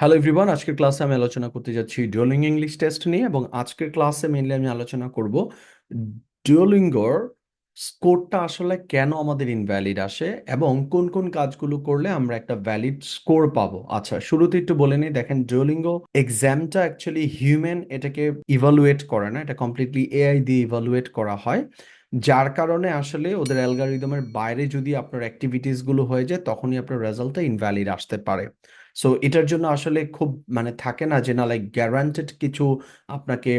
Hello everyone আজকের ক্লাসে আমি আলোচনা করতে যাচ্ছি ডুয়োলিঙ্গো ইংলিশ টেস্ট নিয়ে এবং আজকের ক্লাসে মেনলি আমি আলোচনা করব ডুয়োলিঙ্গোর স্কোরটা আসলে কেন আমাদের ইনভ্যালিড আসে এবং কোন কোন কাজগুলো করলে আমরা একটা ভ্যালিড স্কোর পাবো। আচ্ছা শুরুতে একটু বলে নিই। দেখেন ডুয়োলিঙ্গো এক্সামটা অ্যাকচুয়ালি হিউম্যান এটাকে ইভালুয়েট করে না, এটা কমপ্লিটলি এআই দিয়ে ইভালুয়েট করা হয়। যার কারণে আসলে ওদের অ্যালগারিদমের বাইরে যদি আপনার অ্যাক্টিভিটিসগুলো হয়ে যায়, তখনই আপনার রেজাল্টটা ইনভ্যালিড আসতে পারে। সো এটার জন্য আসলে খুব মানে থাকে না যে, না লাইক গ্যারান্টেড কিছু আপনাকে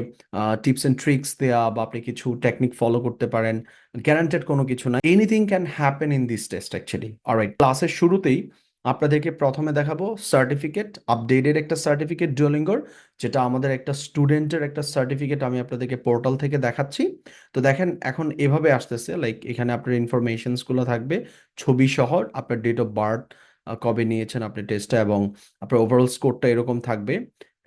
টিপস এন্ড ট্রিক্স দেয়া বা আপনি কিছু টেকনিক ফলো করতে পারেন। গ্যারান্টেড কোনো কিছু না। Anything can happen in this test actually alright ক্লাসের শুরুতেই আপনাদেরকে প্রথমে দেখাবো সার্টিফিকেট আপডেটেড একটা সার্টিফিকেট ডুয়োলিঙ্গোর যেটা আমাদের একটা স্টুডেন্টের একটা সার্টিফিকেট আমি আপনাদেরকে পোর্টাল থেকে দেখাচ্ছি। তো দেখেন, এখন এভাবে আসতেছে লাইক এখানে আপনার ইনফরমেশনসগুলো থাকবে। ছবি সহ আপনার ডেট অফ বার্থ কবে নিয়েছেন আপনি টেস্টটা এবং আপনার ওভারঅল স্কোরটা এরকম থাকবে।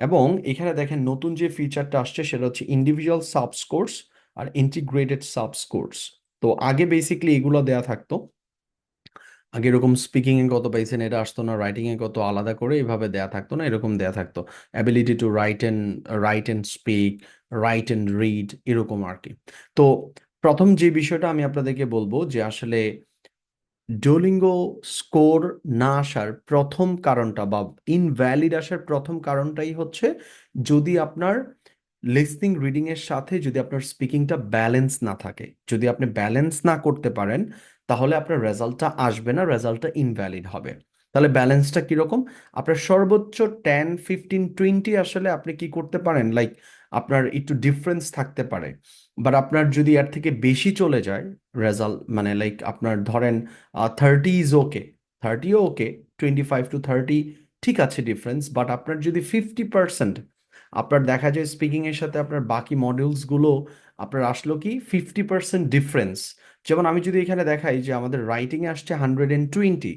এবং এখানে দেখেন নতুন যে ফিচারটা আসছে সেটা হচ্ছে ইন্ডিভিজুয়াল সাব স্কোর্স আর ইন্টিগ্রেটেড সাব স্কোর্স তো আগে বেসিকলি এগুলো দেয়া থাকতো। আগে এরকম স্পিকিং এ কত পাইছেন, এটা আসতো না রাইটিং এ কত আলাদা করে এভাবে দেয়া থাকতো না, এরকম দেয়া থাকতো। Ability to write and write and speak write and read এরকম আর কি। তো প্রথম যে বিষয়টা আমি আপনাদেরকে বলব যে আসলে ডুওলিঙ্গো স্কোর না আসার প্রথম কারণটা বা ইনভ্যালিড আসার প্রথম কারণটাই হচ্ছে যদি আপনার লিসনিং রিডিং এর সাথে যদি আপনার স্পিকিংটা ব্যালেন্স না থাকে। যদি আপনি ব্যালেন্স না করতে পারেন, তাহলে আপনার রেজাল্টটা আসবে না রেজাল্টটা ইনভ্যালিড হবে। তাহলে ব্যালেন্সটা কীরকম? আপনার সর্বোচ্চ টেন ফিফটিন টোয়েন্টি আসলে আপনি কি করতে পারেন? লাইক আপনার একটু ডিফারেন্স থাকতে পারে। বাট আপনার যদি এর থেকে বেশি চলে যায় রেজাল্ট মানে লাইক আপনার ধরেন thirty is okay থার্টিও okay twenty five to thirty ঠিক আছে ডিফারেন্স বাট আপনার যদি ফিফটি পার্সেন্ট আপনার দেখা যায় স্পিকিংয়ের সাথে আপনার বাকি মডিউলসগুলো আপনার আসলো কি ফিফটি পার্সেন্ট ডিফারেন্স যেমন আমি যদি এখানে দেখাই যে আমাদের রাইটিংয়ে আসছে হান্ড্রেড অ্যান্ড টোয়েন্টি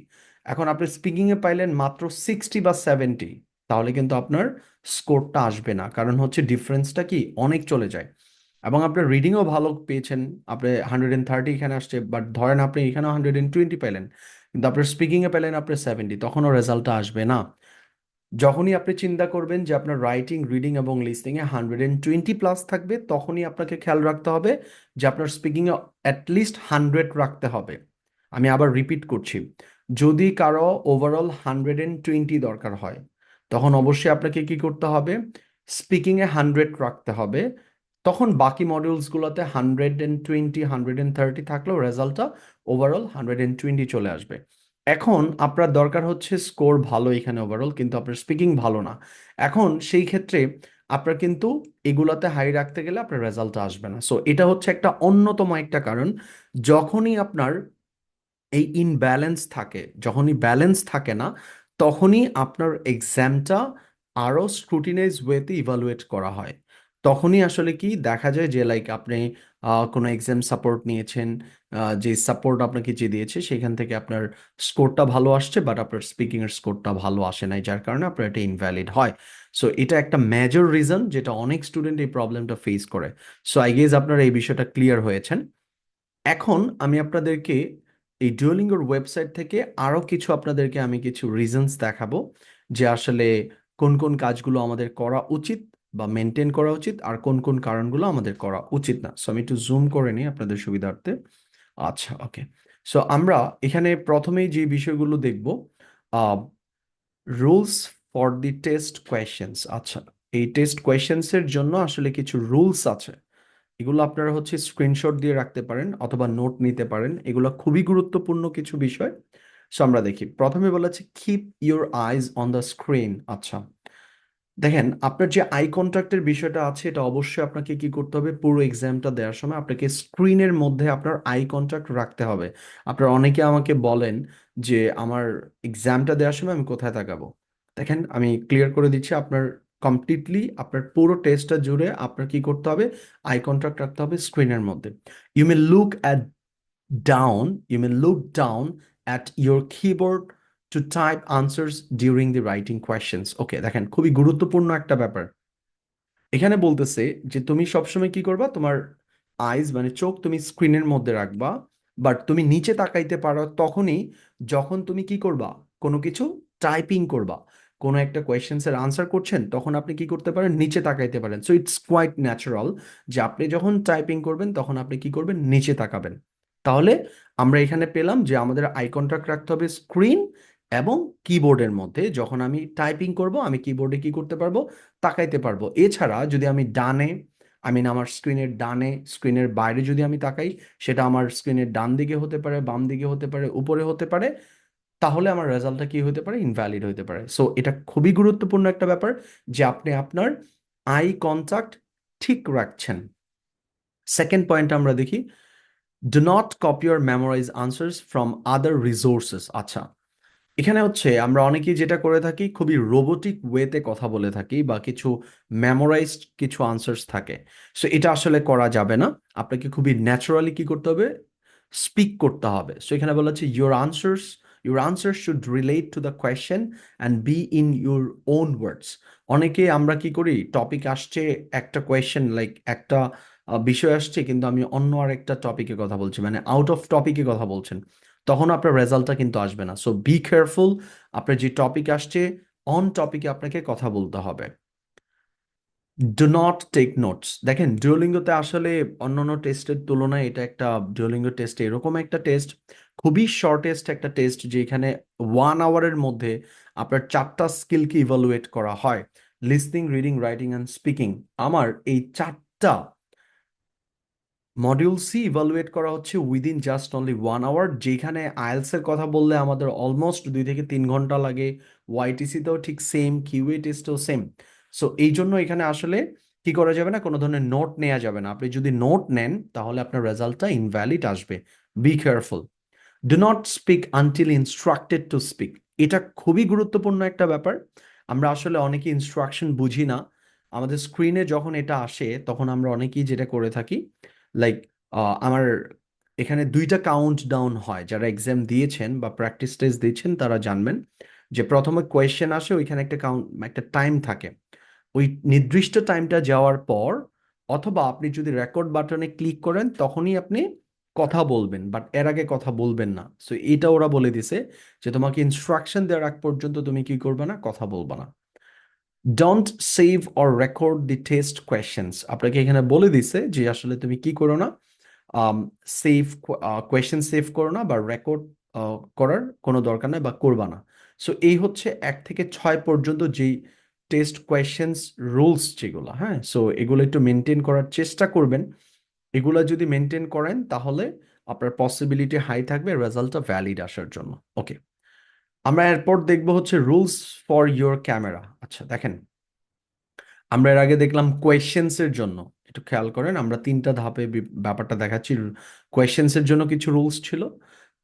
এখন আপনি স্পিকিংয়ে পাইলেন মাত্র সিক্সটি বা সেভেন্টি তাহলে কিন্তু আপনার স্কোরটা আসবে না, কারণ হচ্ছে ডিফারেন্সটা কি অনেক চলে যায়। এবং আপনার রিডিংও ভালো পেয়েছেন। আপনি হান্ড্রেড অ্যান্ড থার্টি এখানে আসছে বাট ধরেন আপনি এখানেও হান্ড্রেড অ্যান্ড টোয়েন্টি পেলেন, কিন্তু আপনার স্পিকিংয়ে পেলেন আপনি সেভেন্টি তখনও রেজাল্টটা আসবে না। যখনই আপনি চিন্তা করবেন যে আপনার রাইটিং রিডিং এবং লিসনিংয়ে হান্ড্রেড অ্যান্ড টোয়েন্টি প্লাস থাকবে, তখনই আপনাকে খেয়াল রাখতে হবে যে আপনার স্পিকিংয়ে অ্যাটলিস্ট হান্ড্রেড রাখতে হবে। আমি আবার রিপিট করছি, যদি কারও ওভারঅল হান্ড্রেড অ্যান্ড টোয়েন্টি দরকার হয়, তখন অবশ্যই আপনাকে কি করতে হবে? স্পিকিংয়ে হান্ড্রেড রাখতে হবে। তখন বাকি মডিউলসগুলোতে hundred and twenty hundred and thirty থাকলেও রেজাল্টটা ওভারঅল হান্ড্রেড অ্যান্ড টোয়েন্টি চলে আসবে। এখন আপনার দরকার হচ্ছে স্কোর ভালো এখানে ওভারঅল কিন্তু আপনার স্পিকিং ভালো না। এখন সেই ক্ষেত্রে আপনার কিন্তু এগুলাতে হাই রাখতে গেলে আপনার রেজাল্টটা আসবে না। সো এটা হচ্ছে একটা অন্যতম একটা কারণ। যখনই আপনার এই ইনব্যালেন্স থাকে, যখনই ব্যালেন্স থাকে না, তখনই আপনার এক্সামটা আরও স্ক্রুটিনাইজ ওয়েতে ইভালুয়েট করা হয়। তখনই আসলে কি দেখা যায় যে লাইক আপনি কোনো এক্সাম সাপোর্ট নিয়েছেন যে সাপোর্ট আপনাকে যে দিয়েছে, সেখান থেকে আপনার স্কোরটা ভালো আসছে বাট আপনার স্পিকিং এর স্কোরটা ভালো আসে নাই, যার কারণে আপনার এটা ইনভ্যালিড হয়। সো এটা একটা মেজর রিজন যেটা অনেক স্টুডেন্ট এই প্রবলেমটা ফেস করে। সো আই গেস আপনারা এই বিষয়টা ক্লিয়ার হয়েছেন। এখন আমি আপনাদেরকে এই ডুয়োলিঙ্গোর ওয়েবসাইট থেকে আরও কিছু আপনাদেরকে আমি কিছু রিজনস দেখাবো যে আসলে কোন কোন কাজগুলো আমাদের করা উচিত। বা মেনটেন করা উচিত আর কোন কোন কারণগুলো আমাদের করা উচিত না। সো আমি একটু জুম করে নিই আপনাদের সুবিধার্থে। আচ্ছা ওকে সো আমরা এখানে প্রথমেই যে বিষয়গুলো দেখব rules for the test questions আচ্ছা এই টেস্ট কোয়েশ্চেন্সের জন্য আসলে কিছু রুলস আছে। এগুলো আপনারা হচ্ছে স্ক্রিনশট দিয়ে রাখতে পারেন অথবা নোট নিতে পারেন। এগুলো খুবই গুরুত্বপূর্ণ কিছু বিষয়। সো আমরা দেখি। প্রথমে বলা আছে keep your eyes on the screen আচ্ছা দেখেন, আপনার যে আই কন্ট্যাক্টের বিষয়টা আছে, এটা অবশ্যই আপনাকে কি করতে হবে? পুরো এক্সামটা দেওয়ার সময় আপনাকে স্ক্রিনের মধ্যে আপনার আই কন্ট্যাক্ট রাখতে হবে। আপনার অনেকে আমাকে বলেন যে, আমার এক্সামটা দেওয়ার সময় আমি কোথায় তাকাবো? দেখেন, আমি ক্লিয়ার করে দিচ্ছি, আপনার কমপ্লিটলি আপনার পুরো টেস্টটা জুড়ে আপনার কি করতে হবে? আই কন্ট্যাক্ট রাখতে হবে স্ক্রিনের মধ্যে। You may look at down you may look down at your keyboard to type answers during the writing questions okay দেখেন, খুবই গুরুত্বপূর্ণ একটা ব্যাপার। এখানে বলতেছে যে, তুমি সবসময় কি করবা? তোমার আইজ মানে চোখ তুমি স্ক্রিনের মধ্যে রাখবা বাট তুমি নিচে তাকাইতে পারো তখনই যখন তুমি কি করবা? কোনো কিছু টাইপিং করবা। কোনো একটা কোয়েশ্চেন্সের আনসার করছেন, তখন আপনি কি করতে পারেন? নিচে তাকাইতে পারেন। সো ইটস কোয়াইট ন্যাচারাল যে, আপনি যখন টাইপিং করবেন, তখন আপনি কি করবেন? নিচে তাকাবেন। তাহলে আমরা এখানে পেলাম যে, আমাদের আই রাখতে হবে স্ক্রিন এবং কিবোর্ডের মধ্যে যখন আমি টাইপিং করব, আমি কিবোর্ডে কি করতে পারব? তাকাইতে পারব। এছাড়া যদি আমি ডানে আই মিন আমার স্ক্রিনের ডানে স্ক্রিনের বাইরে যদি আমি তাকাই, সেটা আমার স্ক্রিনের ডান দিকে হতে পারে, বাম দিকে হতে পারে, উপরে হতে পারে, তাহলে আমার রেজাল্টটা কি হতে পারে? ইনভ্যালিড হতে পারে। সো এটা খুবই গুরুত্বপূর্ণ একটা ব্যাপার যে আপনি আপনার আই কন্টাক্ট ঠিক রাখছেন। সেকেন্ড পয়েন্ট আমরা দেখি do not copy or memorize answers from other resources আচ্ছা এখানে হচ্ছে আমরা অনেকেই যেটা করে থাকি খুবই রোবোটিক ওয়েতে কথা বলে থাকি বা কিছু মেমোরাইজড কিছু আনসার্স থাকে। সো এটা আসলে করা যাবে না। আপনাকে খুবই ন্যাচারালি কি করতে হবে? স্পিক করতে হবে। সো এখানে বলা হচ্ছে your answers your answer should relate to the question and be in your own words অনেকে আমরা কি করি? টপিক আসছে, একটা কোয়েশ্চেন লাইক একটা বিষয় আসছে, কিন্তু আমি অন্য আরেকটা টপিকে কথা বলছি মানে আউট অফ টপিকে কথা বলছেন। তখন আপনার রেজাল্টটা কিন্তু আসবে না। সো বি কেয়ারফুল আপনার যে টপিক আসছে অন টপিকে আপনাকে কথা বলতে হবে। ডু নট টেক নোটস দেখেন ডুওলিঙ্গোতে আসলে অন্যান্য টেস্টের তুলনায় এটা একটা ডুওলিঙ্গো টেস্ট এরকম একটা টেস্ট খুবই শর্টেস্ট একটা টেস্ট যেখানে ওয়ান আওয়ারের মধ্যে আপনার চারটা স্কিলকে ইভালুয়েট করা হয়। Listening reading writing and speaking আমার এই চারটা মডিউল সি ইভালুয়েট করা হচ্ছে within just only one hour যেখানে আইএলসের কথা বললে আমাদের অলমোস্ট দুই থেকে তিন ঘণ্টা লাগে। ওয়াইটিসিতেও ঠিক সেম কিউএ টেস্টেও সেম সো এই জন্য এখানে আসলে কি করা যাবে না? কোনো ধরনের নোট নেওয়া যাবে না। আপনি যদি নোট নেন, তাহলে আপনার রেজাল্টটা ইনভ্যালিড আসবে। Be careful do not speak until instructed to speak এটা খুবই গুরুত্বপূর্ণ একটা ব্যাপার। আমরা আসলে অনেকে ইনস্ট্রাকশন বুঝি না। আমাদের স্ক্রিনে যখন এটা আসে, তখন আমরা অনেকেই যেটা করে থাকি লাইক আমার এখানে দুইটা কাউন্ট ডাউন হয়। যারা এক্সাম দিয়েছেন বা প্র্যাকটিস টেস্ট দিয়েছেন, তারা জানবেন যে প্রথমে কোয়েশ্চেন আসে, ওইখানে একটা কাউন্ট একটা টাইম থাকে। ওই নির্দিষ্ট টাইমটা যাওয়ার পর অথবা আপনি যদি রেকর্ড বাটনে ক্লিক করেন, তখনই আপনি কথা বলবেন বাট এর আগে কথা বলবেন না। সো এটা ওরা বলে দিছে যে, তোমাকে ইনস্ট্রাকশন দেওয়ার আগ পর্যন্ত তুমি কি করবে না, কথা বলবে না। Don't save or record the test questions আপনাকে এখানে বলে দিছে যে আসলে তুমি কি করো না? সেভ কোয়েশ্চেন সেভ করো না বা রেকর্ড করার কোনো দরকার নাই বা করবা না। সো এই হচ্ছে এক থেকে ছয় পর্যন্ত যেই টেস্ট কোয়েশ্চেন্স রুলস যেগুলো হ্যাঁ? সো এগুলো একটু মেনটেন করার চেষ্টা করবেন। এগুলো যদি মেনটেন করেন তাহলে আপনার পসিবিলিটি হাই থাকবে রেজাল্টটা ভ্যালিড আসার জন্য। ওকে আমরা এরপর দেখব হচ্ছে রুলস ফর ইয়োর ক্যামেরা আচ্ছা দেখেন। আমরা এর আগে দেখলাম কোয়েশ্চেন্স এর জন্য। একটু খেয়াল করেন, আমরা তিনটা ধাপে ব্যাপারটা দেখাচ্ছি। কোয়েশ্চেন্স এর জন্য কিছু রুলস ছিল।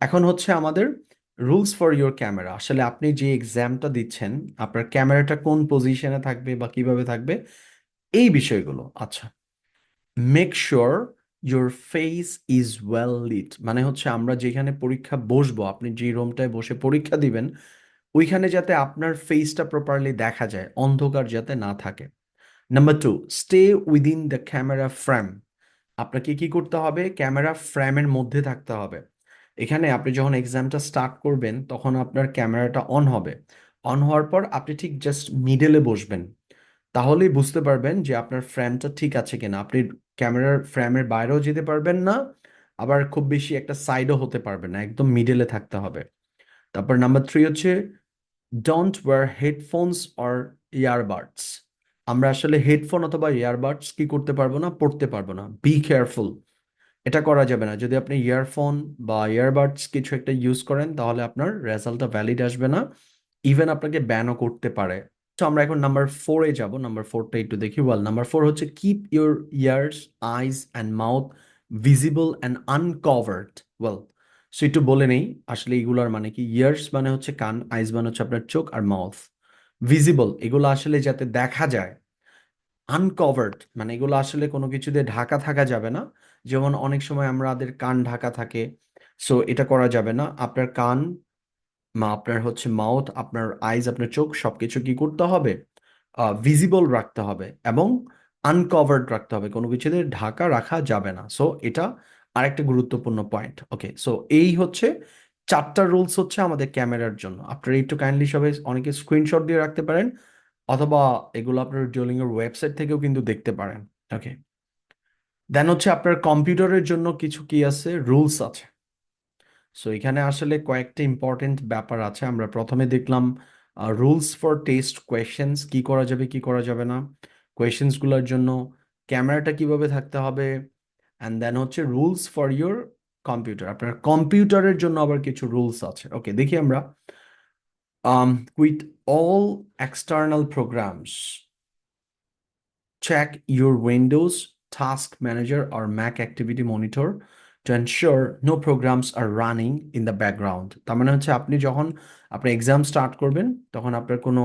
এখন হচ্ছে আমাদের রুলস ফর ইয়োর ক্যামেরা আসলে আপনি যে এক্সামটা দিচ্ছেন, আপনার ক্যামেরাটা কোন পজিশনে থাকবে বা কীভাবে থাকবে, এই বিষয়গুলো। আচ্ছা make sure your face is well lit মানে হচ্ছে আমরা যেখানে পরীক্ষা বসবো, আপনি যে রুমটায় বসে পরীক্ষা দিবেন, ওইখানে যাতে আপনার ফেসটা প্রপারলি দেখা যায়, অন্ধকার যাতে না থাকে। Number two stay within the camera frame আপনাকে কি করতে হবে? ক্যামেরা ফ্রেমের মধ্যে থাকতে হবে। এখানে আপনি যখন এক্সামটা স্টার্ট করবেন, তখন আপনার ক্যামেরাটা অন হবে। অন হওয়ার পর আপনি ঠিক জাস্ট মিডলে বসবেন। তাহলেই বুঝতে পারবেন যে আপনার ফ্রেমটা ঠিক আছে কিনা। আপনি ক্যামেরার ফ্রেমের বাইরেও যেতে পারবেন না, আবার খুব বেশি একটা সাইডও হতে পারবে না, একদম মিডলে থাকতে হবে। তারপর নাম্বার থ্রি হচ্ছে don't wear headphones or earbuds আমরা আসলে হেডফোন অথবা ইয়ারবাডস কি করতে পারব না, পড়তে পারব না। বি কেয়ারফুল এটা করা যাবে না। যদি আপনি ইয়ারফোন বা ইয়ারবাডস কিছু একটা ইউজ করেন, তাহলে আপনার রেজাল্টটা ভ্যালিড আসবে না। ইভেন আপনাকে ব্যানও করতে পারে। আমরা এখন নাম্বার ফোরে যাব। নাম্বার ফোরটা একটু দেখি। ওয়াল নাম্বার ফোর হচ্ছে keep your ears eyes and mouth visible and uncovered well so একটু বলে নেই, আসলে এগুলোর মানে কি? ইয়ার্স মানে হচ্ছে কান আইজ মানে হচ্ছে আপনার চোখ আর মাউথ ভিজিবল এগুলো আসলে যাতে দেখা যায় আনকভার্ড মানে এগুলো আসলে কোনো কিছু দিয়ে ঢাকা থাকা যাবে না। যেমন অনেক সময় আমাদের কান ঢাকা থাকে সো এটা করা যাবে না। আপনার কান মা আপনার হচ্ছে মাউথ, আপনার আইজ আপনার চোখ সবকিছু কি করতে হবে? ভিজিবল রাখতে হবে এবং আনকভার্ড রাখতে হবে। কোনো কিছুতে ঢাকা রাখা যাবে না। সো এটা আরেকটা গুরুত্বপূর্ণ পয়েন্ট ওকে সো এই হচ্ছে চারটা রুলস হচ্ছে আমাদের ক্যামেরার জন্য। আপনারা একটু কাইন্ডলি সবাই অনেকে স্ক্রিনশট দিয়ে রাখতে পারেন অথবা এগুলো আপনার ডুওলিঙ্গোর ওয়েবসাইট থেকেও কিন্তু দেখতে পারেন। ওকে দেন হচ্ছে আপনার কম্পিউটারের জন্য কিছু কি আছে? রুলস আছে। সো এখানে আসলে কয়েকটা ইম্পর্টেন্ট ব্যাপার আছে। আমরা প্রথমে দেখলাম রুলস ফর টেস্ট কোয়েশ্চেন্স কি করা যাবে, কি করা যাবে না। কোয়েশ্চেন্সগুলোর জন্য ক্যামেরাটা কীভাবে থাকতে হবে? অ্যান্ড দেন হচ্ছে রুলস ফর ইউর কম্পিউটার আপনার কম্পিউটারের জন্য আবার কিছু রুলস আছে। ওকে দেখি আমরা। With all external programs check your Windows Task Manager or Mac Activity Monitor to ensure no programs are running in the background. তার মানে হচ্ছে আপনি যখন আপনি এক্সাম স্টার্ট করবেন, তখন আপনার কোনো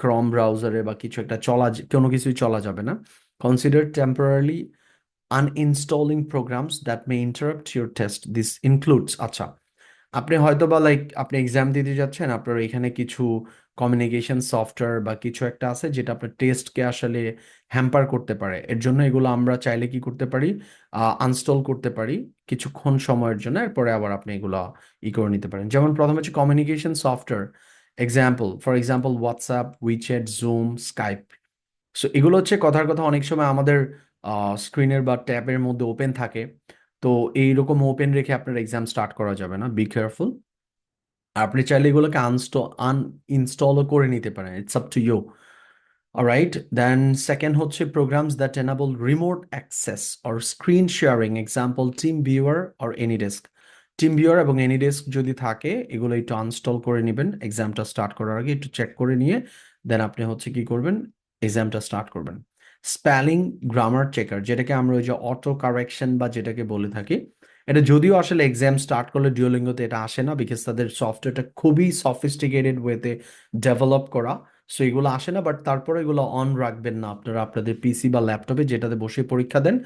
ক্রম ব্রাউজারে বা কিছু একটা চলা কোনো কিছুই চলা যাবে না। Consider temporary uninstalling programs that may interrupt your test this includes আচ্ছা আপনি হয়তো বা লাইক আপনি এক্সাম দিতে যাচ্ছেন, আপনার এখানে কিছু কমিউনিকেশন সফটওয়্যার বা কিছু একটা আছে যেটা আপনার টেস্টকে আসলে হ্যাম্পার করতে পারে। এর জন্য এগুলো আমরা চাইলে কি করতে পারি? আনস্টল করতে পারি। কিছুক্ষণ সময়ের জন্য এরপরে আবার আপনি এগুলো ই করে নিতে পারেন। যেমন প্রথম হচ্ছে communication software example for example WhatsApp WeChat Zoom Skype so এগুলো হচ্ছে কথার কথা অনেক সময় আমাদের স্ক্রিনের বা ট্যাবের মধ্যে ওপেন থাকে। তো এইরকম ওপেন রেখে আপনার এক্সাম স্টার্ট করা যাবে না। বি কেয়ারফুল আপনি চাইলে এগুলোকে আনস্ট আনইনস্টলও করে নিতে পারেন। It's up to you right then second হচ্ছে programs that enable remote access or screen sharing example TeamViewer or AnyDesk TeamViewer এবং এনি ডেস্ক যদি থাকে, এগুলো একটু আনস্টল করে নেবেন। এক্সামটা স্টার্ট করার আগে একটু চেক করে নিয়ে দেন আপনি হচ্ছে কি করবেন? এক্সামটা স্টার্ট করবেন। স্পেলিং গ্রামার চেকার যেটাকে আমরা ওই যে অটো কারেকশন বা যেটাকে বলে থাকি এটা যদিও আসলে এক্সাম স্টার্ট করলে ডিওলিঙ্গোতে এটা আসে না বিকজ তাদের সফটওয়্যারটা খুবই সফিস্টিকেটেড ওয়েতে ডেভেলপ করা। সো এগুলো আসে না বাট তারপরে এগুলো অন রাখবেন না আপনারা আপনাদের পিসি বা ল্যাপটপে যেটাতে বসে পরীক্ষা দেন,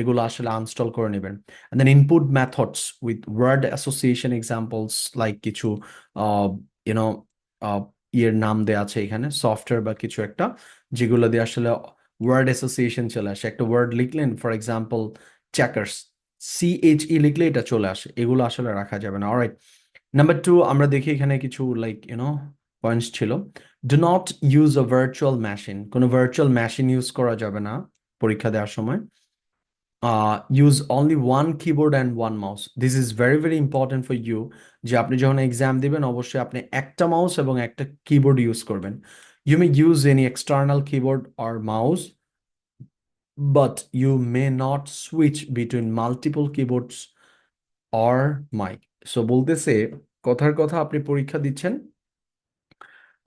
এগুলো আসলে আনস্টল করে নেবেন। And then input methods with word association examples, like কিছু ইউনো ইয়ের নাম দেওয়া আছে এখানে সফটওয়্যার বা কিছু একটা, যেগুলো দিয়ে আসলে ওয়ার্ড অ্যাসোসিয়েশন চলে আসে। একটা ওয়ার্ড লিখলেন ফর এক্সাম্পল চেকার্স সিএইচই লিখলে এটা চলে আসে, এগুলো আসলে রাখা যাবে না। অলরাইট নাম্বার টু আমরা দেখি এখানে কিছু লাইক ইউনো পয়েন্টস ছিল। Do not use a virtual machine কোনো ভার্চুয়াল মেশিন ইউজ করা যাবে না পরীক্ষা দেওয়ার সময়। Use only one keyboard and one mouse this is very very important for you যে আপনি যখন এক্সাম দিবেন, অবশ্যই আপনি একটা মাউস এবং একটা কিবোর্ড ইউজ করবেন। You may use any external keyboard or mouse but you may not switch between multiple keyboards or mic. So বলতেছে, কথার কথা আপনি পরীক্ষা দিচ্ছেন।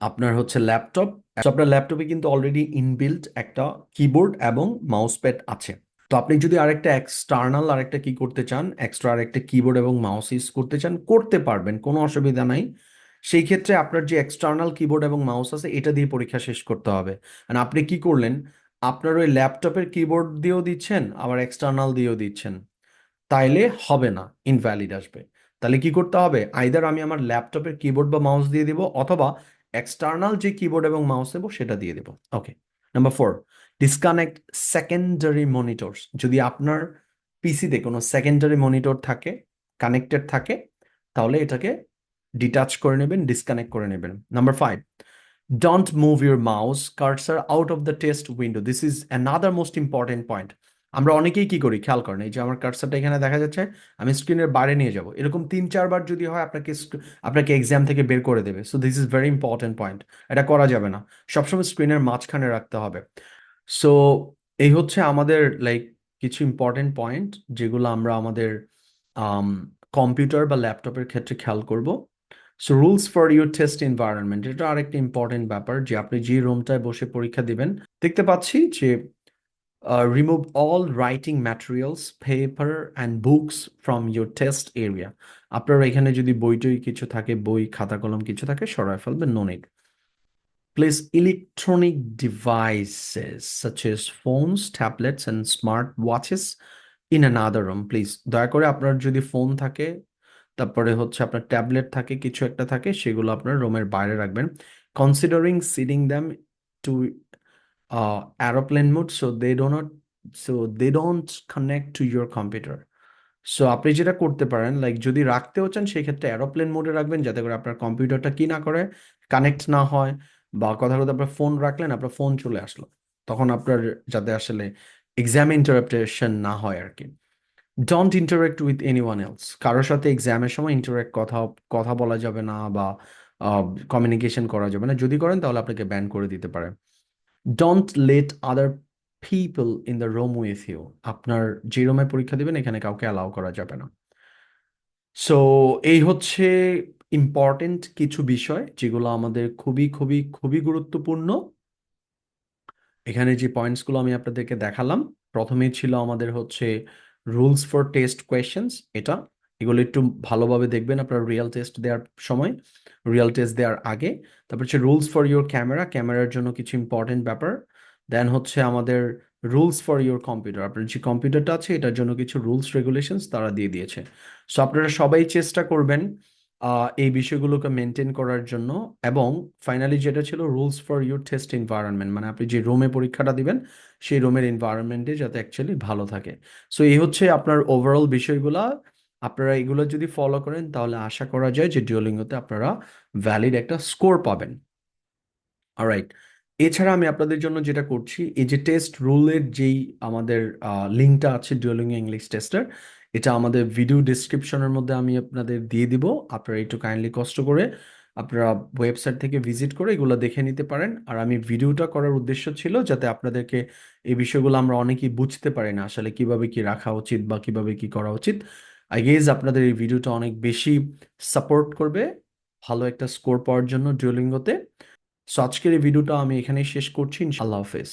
আপনার হচ্ছে ল্যাপটপ। আপনার ল্যাপটপে কিন্তু অলরেডি ইনবিল্ট একটা কিবোর্ড এবং মাউস প্যাড আছে। তো, আপনি যদি আরেকটা এক্সটার্নাল আরেকটা কি করতে চান এক্সট্রা আরেকটা কিবোর্ড এবং মাউস ইউজ করতে চান, করতে পারবেন, কোনো অসুবিধা নাই। সেই ক্ষেত্রে আপনার যে এক্সটার্নাল কিবোর্ড এবং মাউস আছে, এটা দিয়ে পরীক্ষা শেষ করতে হবে। আপনি কি করলেন? আপনার ওই ল্যাপটপের কিবোর্ড দিয়েও দিচ্ছেন, আবার এক্সটার্নাল দিয়েও দিচ্ছেন। তাইলে হবে না ইনভ্যালিড আসবে। তাহলে কি করতে হবে? আইদার আমি আমার ল্যাপটপের কিবোর্ড বা মাউস দিয়ে দিব, অথবা এক্সটার্নাল যে কিবোর্ড এবং মাউস দেবো, সেটা দিয়ে দেবো। Okay number four disconnect secondary monitors যদি আপনার পিসিতে কোনো সেকেন্ডারি মনিটর থাকে কানেক্টেড থাকে, তাহলে এটাকে ডিটাচ করে নেবেন ডিসকানেক্ট করে নেবেন। Number five don't move your mouse cursor out of the test window. This is another most important point. আমরা অনেকেই কি করি? খেয়াল করেন, এই যে আমার কার্সারটা এখানে দেখা যাচ্ছে, আমি স্ক্রিনের বাইরে নিয়ে যাব। এরকম তিন, চারবার যদি হয়, আপনাকে আপনাকে এক্সাম থেকে বের করে দেবে। So this is very important point এটা করা যাবে না। সবসময় স্ক্রিনের মাঝখানে রাখতে হবে। সো এই হচ্ছে আমাদের লাইক কিছু ইম্পর্টেন্ট পয়েন্ট যেগুলো আমরা আমাদের কম্পিউটার বা ল্যাপটপের ক্ষেত্রে খেয়াল করব। So rules for your test environment এটা আরেকটা ইম্পর্টেন্ট ব্যাপার যে আপনি যে রুমটায় বসে পরীক্ষা দিবেন দেখতে পাচ্ছি যে remove all writing materials paper and books from your test area আপনার এখানে যদি বইটই কিছু থাকে বই খাতা কলম কিছু থাকে সরায় ফেলবেন no need Place electronic devices such as phones, tablets, and smart watches in another room, please. দয়া করে আপনার যদি ফোন থাকে তারপরে হচ্ছে আপনার ট্যাবলেট থাকে, কিছু একটা থাকে, সেগুলো আপনার রুমের বাইরে রাখবেন। Considering seeding them to aeroplane mode so they do not, so they don't connect to your computer. সো আপনি যেটা করতে পারেন লাইক যদি রাখতেও চান, সেই ক্ষেত্রে এরোপ্লেন মোডে রাখবেন, যাতে করে আপনার কম্পিউটারটা কি না করে কানেক্ট না হয়, বা কথা কথা আপনার ফোন রাখলেন, আপনার ফোন চলে আসলো। তখন আপনার যাতে আসলে এক্সাম ইন্টারাপ্টেশন না হয় আর কি। Don't interact with anyone else কারোর সাথে এক্সামের সময় ইন্টারেক্ট কথা কথা বলা যাবে না বা কমিউনিকেশন করা যাবে না। যদি করেন তাহলে আপনাকে ব্যান করে দিতে পারে। Don't let other people in the room with you আপনার যে রুমে পরীক্ষা দিবেন, এখানে কাউকে অ্যালাউ করা যাবে না। সো এই হচ্ছে ইম্পর্টেন্ট কিছু বিষয় যেগুলো আমাদের খুবই খুবই খুবই গুরুত্বপূর্ণ। এখানে যে পয়েন্টসগুলো আমি আপনাদেরকে দেখালাম প্রথমেই ছিল আমাদের হচ্ছে রুলস ফর টেস্ট কোয়েশ্চেন্স এটা। এগুলো একটু ভালোভাবে দেখবেন আপনার রিয়েল টেস্ট দেওয়ার সময়। রিয়েল টেস্ট দেওয়ার আগে। তারপর হচ্ছে রুলস ফর ইউর ক্যামেরা ক্যামেরার জন্য কিছু ইম্পর্টেন্ট ব্যাপার। দেন হচ্ছে আমাদের রুলস ফর ইউর কম্পিউটার আপনার যে কম্পিউটারটা আছে, এটার জন্য কিছু রুলস রেগুলেশনস তারা দিয়ে দিয়েছে। সো আপনারা সবাই চেষ্টা করবেন এই বিষয়গুলোকে মেনটেন করার জন্য এবং ফাইনালি যেটা ছিল rules for your test environment মানে আপনি যে রুমে পরীক্ষাটা দিবেন, সেই রুমের এনভায়রনমেন্টে যাতে অ্যাকচুয়ালি ভালো থাকে। সো এই হচ্ছে আপনার ওভারঅল বিষয়গুলা। আপনারা এগুলো যদি ফলো করেন, তাহলে আশা করা যায় যে ডিওলিঙ্গোতে আপনারা ভ্যালিড একটা স্কোর পাবেন। অলরাইট এছাড়া আমি আপনাদের জন্য যেটা করছি, এই যে টেস্ট রুলের যেই আমাদের লিঙ্কটা আছে ডুয়োলিঙ্গো ইংলিশ টেস্টার এটা আমাদের ভিডিও ডিসক্রিপশনের মধ্যে আমি আপনাদের দিয়ে দিব। আপনারা একটু কাইন্ডলি কষ্ট করে আপনারা ওয়েবসাইট থেকে ভিজিট করে এগুলো দেখে নিতে পারেন। আর আমি ভিডিওটা করার উদ্দেশ্য ছিল যাতে আপনাদেরকে এই বিষয়গুলো আমরা অনেকেই বুঝতে পারি না, আসলে কীভাবে কি রাখা উচিত বা কীভাবে কি করা উচিত। আই গেস আপনাদের এই ভিডিওটা অনেক বেশি সাপোর্ট করবে, ভালো একটা স্কোর পাওয়ার জন্য ডুয়োলিঙ্গোতে সো আজকের এই ভিডিওটা আমি এখানেই শেষ করছি আল্লাহ হাফেজ।